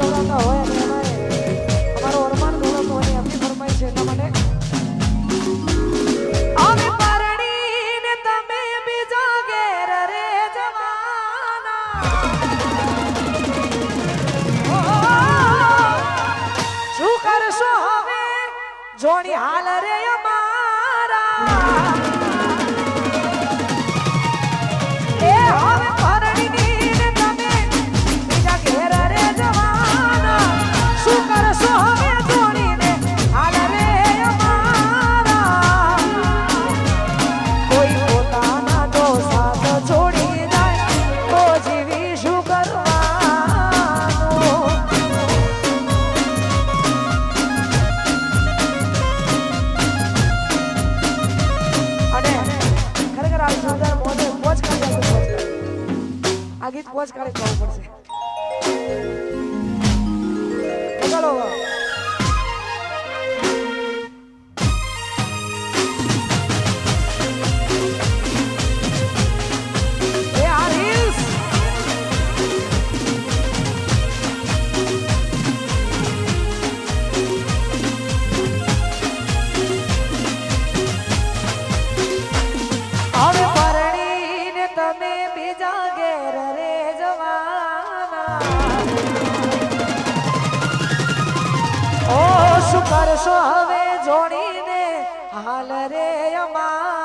ગૌરવતા હોય અને અમારે અમારો અરમાન ગૌરવતો જોણી હાલ રે અમા આ ગીત પોચ કરે જવું પડશે? ચલો ઓ શું કરશો હવે જોડીને હાલ રે અમાર